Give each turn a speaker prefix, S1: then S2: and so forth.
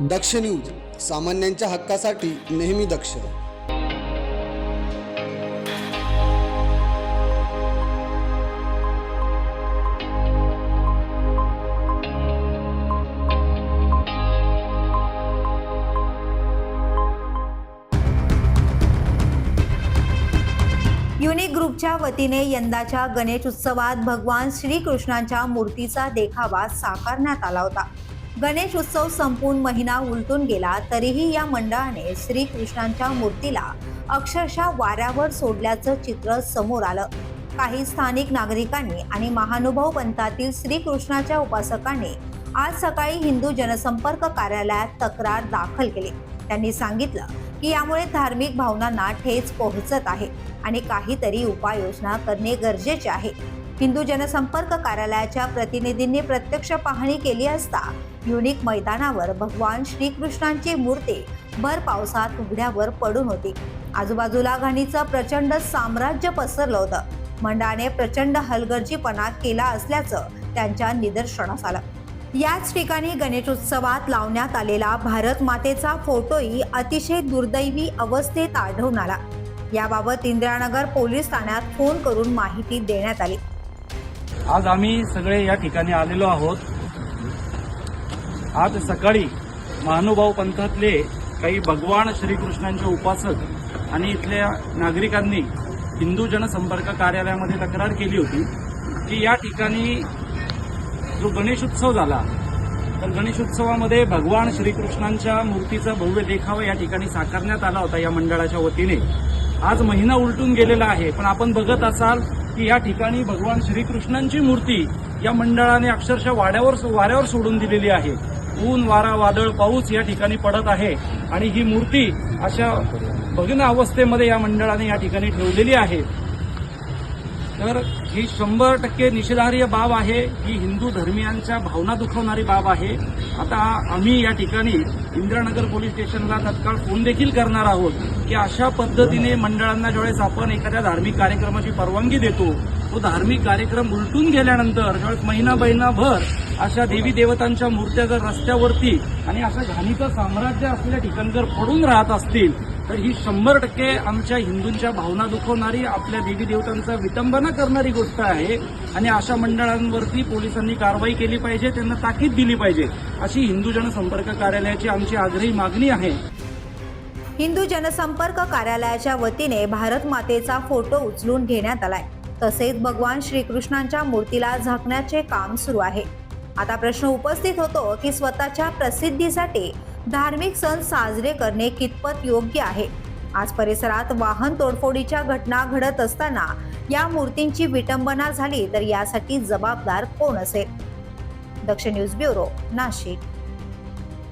S1: दक्ष news सामान्यांच्या हक्कासाठी नेहमी दक्ष.
S2: युनिक ग्रुपच्या वतीने यंदाच्या गणेश उत्सवात भगवान श्रीकृष्णांच्या मूर्तीचा देखावा साकारण्यात आला होता. गणेश उत्सव संपून महिना उलटून गेला तरीही या मंडळाने श्रीकृष्णांच्या मूर्तीला अक्षरशः वाऱ्यावर सोडल्याचं चित्र समोर आलं. काही स्थानिक नागरिकांनी आणि महानुभाव पंथातील श्रीकृष्णाच्या उपासकांनी आज सकाळी हिंदू जनसंपर्क कार्यालयात तक्रार दाखल केली. त्यांनी सांगितलं की यामुळे धार्मिक भावनांना ठेच पोहोचत आहे आणि काहीतरी उपाययोजना करणे गरजेचे आहे. हिंदू जनसंपर्क कार्यालयाच्या प्रतिनिधींनी प्रत्यक्ष पाहणी केली असता युनिक मैदानावर भगवान श्रीकृष्णांची मूर्ती भर पावसात उघड्यावर पडून होती. आजूबाजूला घाणीचं प्रचंड साम्राज्य पसरलं होतं. मंडळाने प्रचंड हलगर्जीपणा केला असल्याचं त्यांच्या निदर्शनास आलं. याच ठिकाणी गणेशोत्सवात लावण्यात आलेला भारत मातेचा फोटोही अतिशय दुर्दैवी अवस्थेत आढळून आला. याबाबत इंदिरानगर पोलीस ठाण्यात फोन करून माहिती देण्यात आली.
S3: आज आम्ही सगळे या ठिकाणी आलेलो आहोत. आज सकाळी महानुभाव पंथातले काही भगवान श्रीकृष्णांचे उपासक आणि इथल्या नागरिकांनी हिंदू जनसंपर्क कार्यालयामध्ये तक्रार केली होती की या ठिकाणी जो गणेशोत्सव झाला तर गणेशोत्सवामध्ये भगवान श्रीकृष्णांच्या मूर्तीचा भव्य देखावा या ठिकाणी साकारण्यात आला होता या मंडळाच्या वतीने. आज महिना उलटून गेलेला आहे पण आपण बघत असाल की या ठिकाणी भगवान श्रीकृष्णांची मूर्ती या मंडळाने अक्षरशः वाड्यावर वाऱ्यावर सोडून दिलेली आहे. ऊन वारा वादळ पाऊस या ठिकाणी पडत आहे. आणि ही मूर्ती अशा भग्न अवस्थेमध्ये या मंडळाने या ठिकाणी ठेवलेली आहे. तर ही शंभर टक्के निषेधार्ह बाब आहे. ही हिंदू धर्मियांच्या भावना दुखवणारी बाब आहे. आता आम्ही या ठिकाणी इंदिरानगर पोलीस स्टेशनला तत्काळ फोन देखील करणार आहोत की अशा पद्धतीने मंडळांना ज्यावेळेस आपण एखाद्या धार्मिक कार्यक्रमाची परवानगी देतो तो धार्मिक कार्यक्रम उलटून गेल्यानंतर ज्यावेळेस महिना महिनाभर अशा देवी देवतांच्या मूर्त्या जर रस्त्यावरती आणि अशा घाणीचं साम्राज्य असलेल्या ठिकाणी जर पडून राहत असतील तर ही शंभर टक्के आमच्या हिंदूंच्या भावना दुखवणारी आपल्या देवी देवतांचा विटंबना करणारी गोष्ट आहे. आणि अशा मंडळांवरती पोलिसांनी कारवाई केली पाहिजे त्यांना ताकीद दिली पाहिजे. अशी हिंदू जनसंपर्क कार्यालयाची आमची आग्रही मागणी आहे.
S2: हिंदू जनसंपर्क कार्यालयाच्या वतीने भारत मातेचा फोटो उचलून घेण्यात आलाय. तसेच भगवान श्रीकृष्णांच्या मूर्तीला झाकण्याचे काम सुरू आहे. आता प्रश्न उपस्थित होतो की स्वतःच्या प्रसिद्धीसाठी धार्मिक सण साजरे करणे कितपत योग्य आहे? आज परिसरात वाहन तोडफोडीच्या घटना घडत असताना या मूर्तींची विटंबना झाली तर यासाठी जबाबदार कोण असेल? Daksh news bureau Nashik.